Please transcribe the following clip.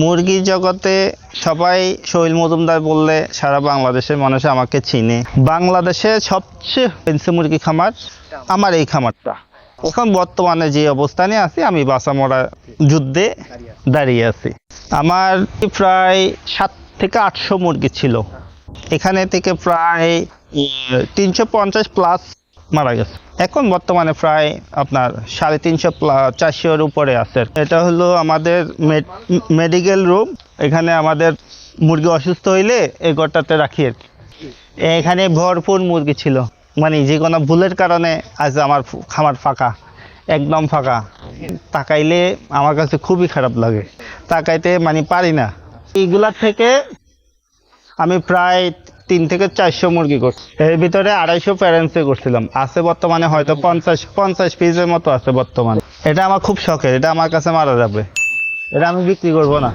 মুরগি জগতে সবাই শৈল মজুমদার বললে সারা বাংলাদেশের মানুষ আমাকে চিনে। বাংলাদেশে সবচেয়ে মুরগি খামার আমার এই খামারটা। এখন বর্তমানে যে অবস্থানে আছি, আমি বাসামরা যুদ্ধে দাঁড়িয়ে আছি। আমার প্রায় সাত থেকে আটশো মুরগি ছিল। এখানে থেকে প্রায় তিনশো পঞ্চাশ প্লাস মারা গেছে। এখন বর্তমানে প্রায় আপনার সাড়ে তিনশো চারশোর উপরে আছে এটা হলো আমাদের মেডিকেল রুম এখানে আমাদের মুরগি অসুস্থ হইলে এই ঘরটাতে রাখি আর। এখানে ভরপুর মুরগি ছিল। মানে যে কোনো ভুলের কারণে আজ আমার খামার ফাঁকা, একদম ফাঁকা। তাকাইলে আমার কাছে খুবই খারাপ লাগে। তাকাইতে মানে পারি না। এইগুলার থেকে আমি প্রায় তিন থেকে চারশো মুরগি করছি। এর ভিতরে আড়াইশো প্যারেন্টসে করছিলাম। আছে বর্তমানে হয়তো পঞ্চাশ পঞ্চাশ পিসের মতো আছে বর্তমানে। এটা আমার খুব শখের, এটা আমার কাছে মারা যাবে। এটা আমি বিক্রি করব না।